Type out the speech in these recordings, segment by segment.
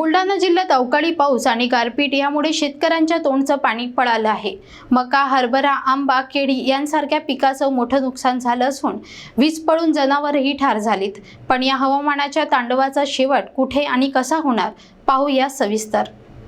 बुलढाणा जिल्ह्यात अवकाळी पाऊस आणि गारपीट यामुळे शेतकऱ्यांच्या तोंडचं पाणी पळालं आहे. मका हरभरा आंबा केळी यांसारख्या पिकाचं मोठं नुकसान झालं असून वीज पळून जनावरही ठार झालीत. पण या हवामानाच्या तांडवाचा शेवट कुठे आणि कसा होणार पाहूया सविस्तर.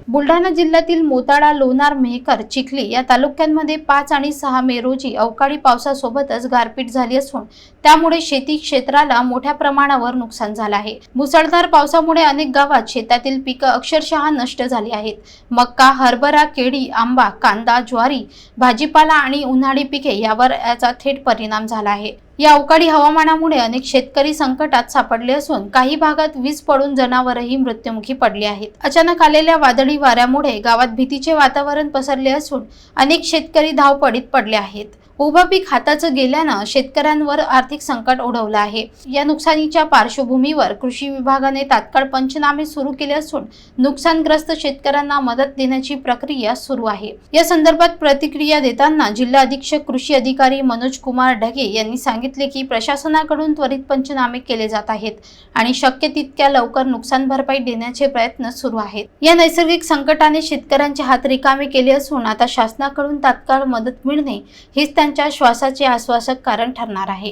बुलढाणा जिल्ह्यातील मोताळा लोणार मेहकर चिखली या तालुक्यांमध्ये पाच आणि सहा मे रोजी अवकाळी पावसासोबतच गारपीट झाली असून त्यामुळे शेती क्षेत्राला मोठ्या प्रमाणावर नुकसान झालं आहे. मुसळधार पावसामुळे अनेक गावात शेतातील पिकं अक्षरशः नष्ट झाली आहेत. मक्का हरभरा केळी आंबा कांदा ज्वारी भाजीपाला आणि उन्हाळी पिके यावर याचा थेट परिणाम झाला आहे. या अवकाळी हवामानामुळे अनेक शेतकरी संकटात सापडले असून काही भागात वीज पडून जनावरही मृत्युमुखी पडली आहेत. अचानक आलेल्या वादळी वाऱ्यामुळे गावात भीतीचे वातावरण पसरले असून अनेक शेतकरी धावपडीत पडले आहेत. उभं पीक हाताचं गेल्यानं शेतकऱ्यांवर आर्थिक संकट ओढवलं आहे. या नुकसानीच्या पार्श्वभूमीवर कृषी विभागाने तात्काळ पंचनामे सुरू केले असून नुकसानग्रस्त शेतकऱ्यांना मदत देण्याची प्रक्रिया सुरू आहे. या संदर्भात प्रतिक्रिया देताना जिल्हा अधीक्षक कृषी अधिकारी मनोज कुमार ढगे यांनी सांगितले की प्रशासनाकडून त्वरित पंचनामे केले जात आहेत आणि शक्य तितक्या लवकर नुकसान भरपाई देण्याचे प्रयत्न सुरू आहेत. या नैसर्गिक संकटाने शेतकऱ्यांचे हात रिकामे केले असून आता शासनाकडून तात्काळ मदत मिळणे हेच त्यांच्या श्वासाचे आश्वासक कारण ठरणार आहे.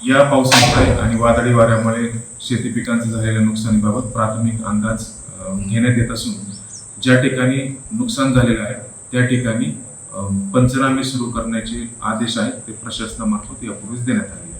या पावसामुळे आणि वादळी वाऱ्यामुळे शेती पिकांचं झालेल्या नुकसानीबाबत प्राथमिक अंदाज घेण्यात येत असून ज्या ठिकाणी नुकसान झालेलं आहे त्या ठिकाणी पंचनामे सुरू करण्याचे आदेश आहेत ते प्रशासनामार्फत यापूर्वीच देण्यात आले.